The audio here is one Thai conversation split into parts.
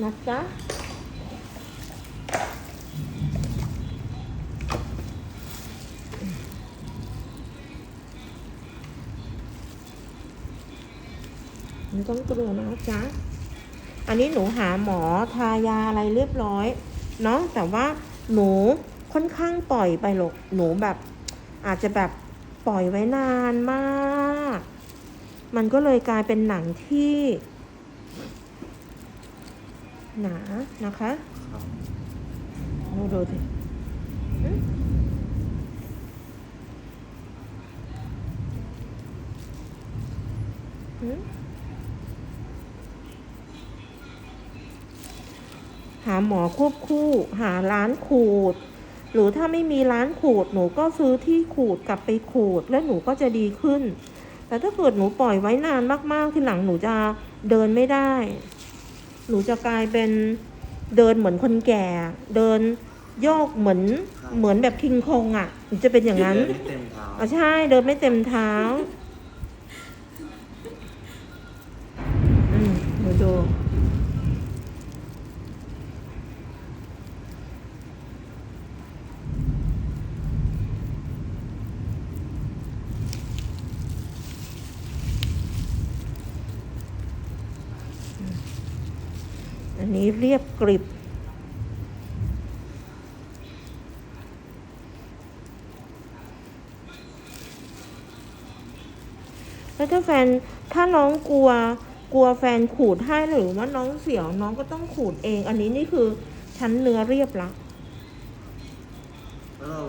นะจ๊ะไม่ต้องกลัวนะจ๊ะ อันนี้หนูหาหมอทายาอะไรเรียบร้อย เนาะแต่ว่าหนูค่อนข้างปล่อยไปหรอกหนูแบบ อาจจะแบบปล่อยไว้นานมาก มันก็เลยกลายเป็นหนังที่ หนานะคะครับดูดูสิอืมอืมหาหมอควบคู่ หาร้านขูด หรือถ้าไม่มีร้านขูด หนูก็ซื้อที่ขูดกลับไปขูด แล้วหนูก็จะดีขึ้น แต่ถ้าเกิดหนูปล่อยไว้นานมากๆ ทีหลังหนูจะเดินไม่ได้ หนูจะกลายเป็นเดินเหมือนคนแก่ เดินโยกเหมือนเหมือนแบบคิงคองอะหนูจะเป็นอย่างนั้นเดิไม่เต็มเท้าอ๋อใช่เดินไม่เต็มเท้า อืมหนูดู อันนี้เรียบกริบ แล้วถ้าแฟนถ้าน้องกลัวกลัวแฟนขูดให้หรือว่าน้องเสียวน้องก็ต้องขูดเอง อันนี้นี่คือชั้นเนื้อเรียบละแล้วเรา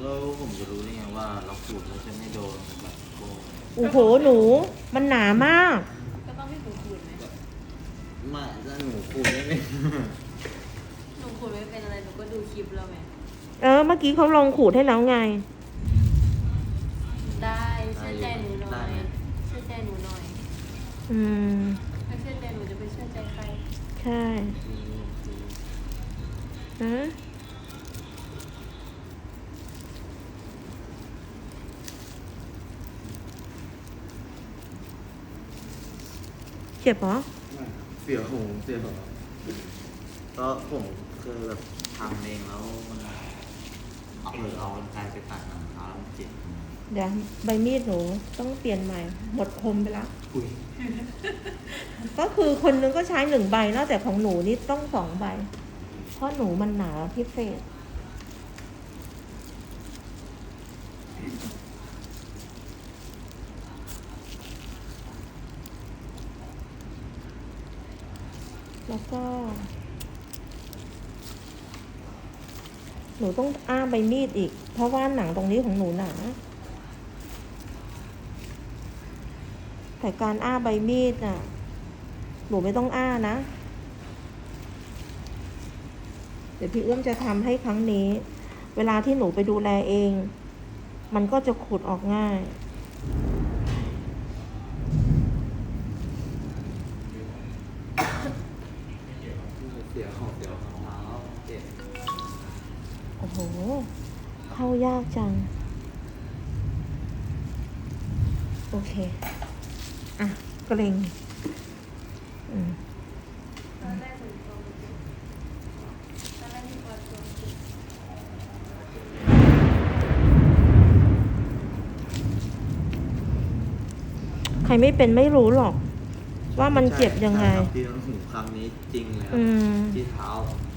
แล้วผมจะรู้ได้ไงว่าเราขูดแล้วจะไม่โดนแบบโกง โอ้โหหนู มันหนามาก ก็ต้องให้หนูขูดไหม ไม่ถ้าหนูขูดไม่เป็นหนูขูดไม่เป็นอะไรหนูก็ดูคลิปแล้วไงเออ เมื่อกี้เขาลองขูดให้แล้วไง ได้เชื่อใจหนูหน่อยเชื่อใจหนูหน่อยอืมถ้าเชื่อใจหนูจะไปเชื่อใจใครใช่ฮะเจ็บเหรอ สียหูเสียหัวก็ผมเคยแบบทำเองแล้วมันเอาหรือเอากรรไกรไปตัดหนังเท้าแล้วมันเจ็บเดี๋ยวใบมีดหนูต้องเปลี่ยนใหม่ หมดคมไปแล้วอุ้ยก็คือคนนึงก็ใช้หนึ่งใบนอกแต่ของหนูนี่ต้องสองใบ เพราะหนูมันหนาพิเศษ แล้วก็ หนูต้องอ้าใบมีดอีก เพราะว่าหนังตรงนี้ของหนูหนาแต่การอ้าใบมีดน่ะ หนูไม่ต้องอ้านะ เดี๋ยวพี่เอื้อมจะทำให้ครั้งนี้ เวลาที่หนูไปดูแลเอง มันก็จะขูดออกง่าย เสียหัวเสียหัวเท้าเจ็บ โอ้โห เข้า ยากจัง โอเค อะเกรงอืมตอนแรกหนูตัวมันเจ็บตอนแรกหนูตัวตัวมันเจ็บใครไม่เป็นไม่รู้หรอก ว่ามันเจ็บยังไงใช่ครับที่ต้องหูครั้งนี้จริงเลยครับอืม ที่เท้า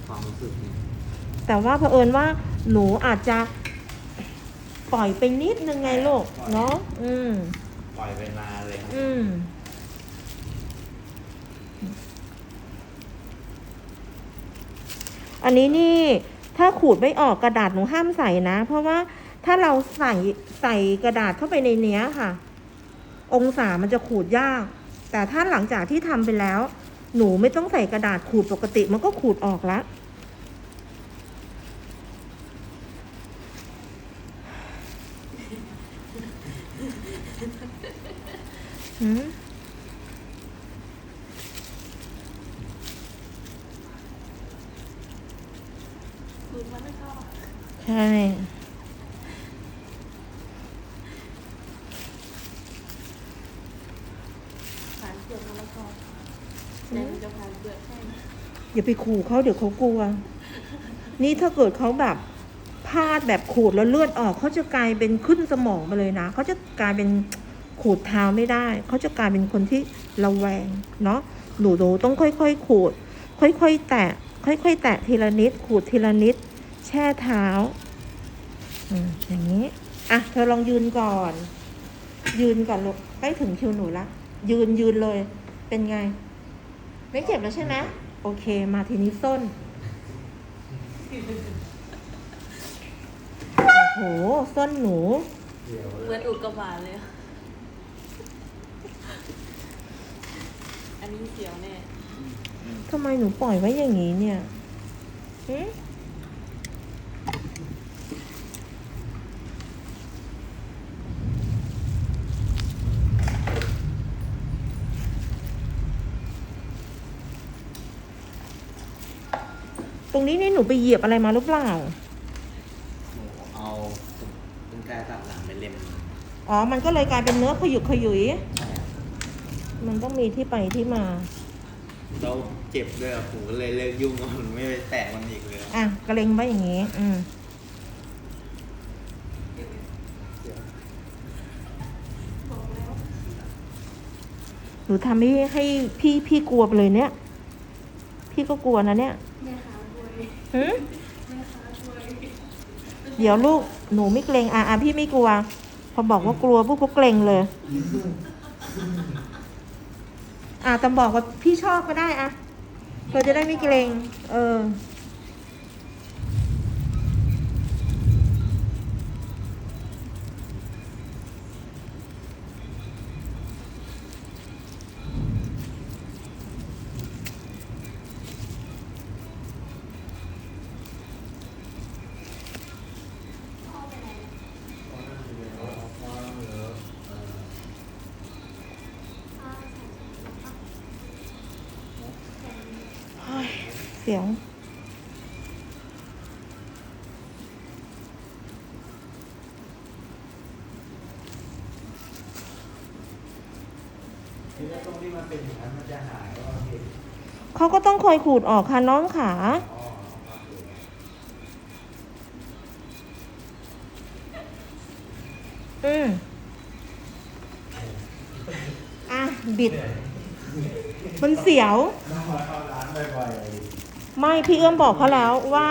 ความรู้สึกเนี่ย แต่ว่าเผอิญว่าหนูอาจจะ ปล่อยไปนิดนึงไงลูกเนาะอืม ปล่อยไปนานเลยครับอืม อันนี้นี่ถ้าขูดไม่ออกกระดาษหนูห้ามใส่นะ เพราะว่าถ้าเราใส่ใส่กระดาษเข้าไปในเนี้ยค่ะ องศามันจะขูดยาก แต่ถ้าหลังจากที่ทำไปแล้ว หนูไม่ต้องใส่กระดาษขูดปกติมันก็ขูดออกละ หืมขูดมันไม่เข้าอะใช่ผ่านเปลือกมะละกอเดี๋ยวหนูจะผ่านเปลือกให้อย่าไปขู่เขาเดี๋ยวเขากลัว นี่ถ้าเกิดเขาแบบ พลาดแบบขูดแล้วเลือดออกเขาจะกลายเป็นขึ้นสมองมาเลยนะเขาจะกลายเป็นขูดเท้าไม่ได้ เขาจะกลายเป็นคนที่ระแวงเนาะหนูหนูต้องค่อยๆขูด ค่อยๆแตะ ค่อยๆแตะทีละนิด ขูดทีละนิด แช่เท้าอืมอย่างนี้ อะ เธอลองยืนก่อน ยืนก่อนลูกใกล้ถึงคิวหนูละ ยืนยืนเลย เป็นไง ไม่เจ็บแล้วใช่ไหมโอเค มาทีนี้ส้น โอ้โหส้นหนู เหมือนอุกกาบาตเลยอะอันนี้เสียวแน่ ทำไมหนูปล่อยไว้อย่างนี้เนี่ยหึตรงนี้นี่หนูไปเหยียบอะไรมาหรือเปล่า หนูเอาเป็นกายตัดหลังไปเล็ม อ๋อ มันก็เลยกลายเป็นเนื้อขยุกขยุยใช่ครับมันต้องมีที่ไปที่มาแล้วเจ็บด้วยอะผมก็เลยเลิกยุ่งกับมันไม่ไปแตะมันอีกเลยอะกระเลงไว้อย่างนี้ อืมบอกแล้วหนูทำให้ให้พี่พี่กลัวไปเลยเนี่ย พี่ก็กลัวนะเนี่ยแม่ขาบวยหืมแม่ขาบวยเดี๋ยวลูกหนูไม่เกรงอะอะพี่ไม่กลัว พอบอกว่ากลัวพวกเขาเกรงเลย อะแต่บอกว่าพี่ชอบก็ได้อะเราจะได้ไม่เกรง เออ เสียงที่ตรงที่มันเป็นอย่างนั้นมันจะหายว่าเห็นเขาก็ต้องคอยขูดออกค่ะน้องขาอ๋อครับผมอืมอะ บิด มันเสียว ต้องมาเข้าร้านบ่อย ไม่พี่เอื้อมบอกเขาแล้วว่า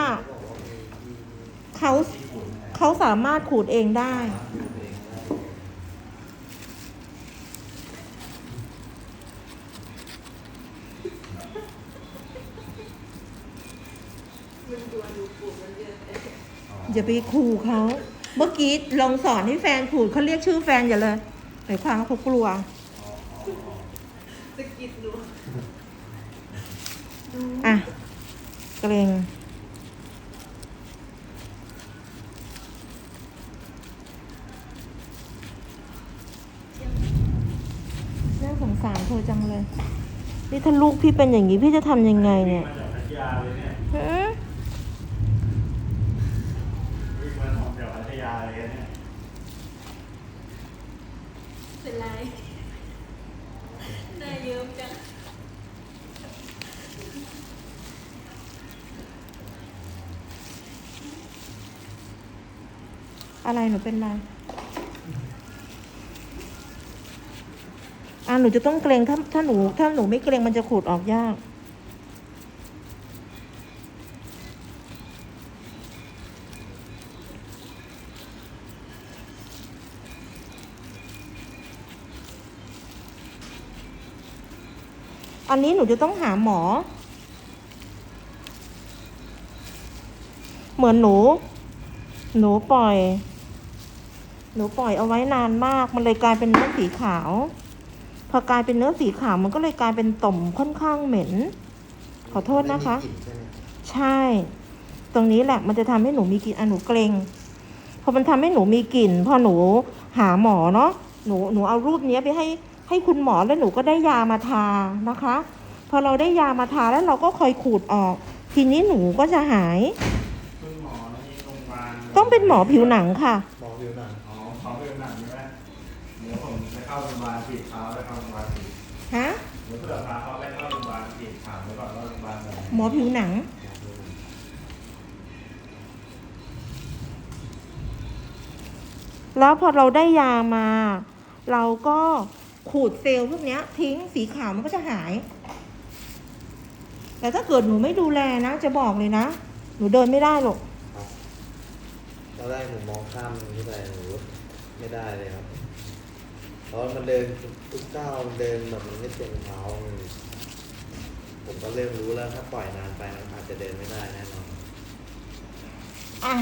เขาเขาสามารถขูดเองได้มันตัวดูปูดมันเยอะเลยอย่าไปขู่เขาเมื่อกี้ลองสอนให้แฟนขูดเขาเรียกชื่อแฟนอย่าเลยหมายความว่าเขากลัวสะกิดดูอะ เกรงน่าสงสารเธอจังเลย นี่ถ้าลูกพี่เป็นอย่างนี้พี่จะทำยังไงๆเนี่ยมาจากพัทยาเลยเนี่ยหือวิ่งมาทำจากพัทยาเลยเนี่ย เป็นไรหน้าเยิ้มจัง อะไรหนูเป็นไรอะหนูจะต้องเกรงถ้าถ้าหนู ถ้าหนูไม่เกรงมันจะขูดออกยากอันนี้หนูจะต้องหาหมอ เหมือนหนู หนูปล่อย หนูปล่อยเอาไว้นานมาก มันเลยกลายเป็นเนื้อสีขาว พอกลายเป็นเนื้อสีขาวมันก็เลยกลายเป็นต่อมค่อนข้างเหม็น ขอโทษนะคะใช่ ตรงนี้แหละมันจะทำให้หนูมีกลิ่นอะหนูเกรงพอมันทำให้หนูมีกลิ่น พอหนูหาหมอเนาะหนูหนูเอารูปเนี้ยไปให้ให้คุณหมอแล้วหนูก็ได้ยามาทานะคะ พอเราได้ยามาทาแล้วเราก็คอยขูดออก ทีนี้หนูก็จะหาย คุณหมอในโรงพยาบาลต้องเป็นหมอผิวหนังค่ะ หมอผิวหนัง เข้าโรงพยาบาลฉีดเท้าแล้วเข้าโรงพยาบาลฉีดฮะ เดี๋ยวเผื่อพาเขาไปเข้าโรงพยาบาลฉีดถามไปก่อนว่าโรงพยาบาลไหนหมอผิวหนัง แล้วพอเราได้ยามา เราก็ขูดเซลล์พวกเนี้ย ทิ้งสีขาวมันก็จะหาย แต่ถ้าเกิดหนูไม่ดูแลนะ จะบอกเลยนะ หนูเดินไม่ได้หรอกครับตอนแรกผมมองข้ามมันขึ้นไปหนูไม่ได้เลยครับ เพราะมันเดินทุกก้าวมันเดินแบบมันไม่เต็มเท้าผมก็เริ่มรู้แล้วถ้าปล่อยนานไปมันอาจจะเดินไม่ได้แน่นอนอะ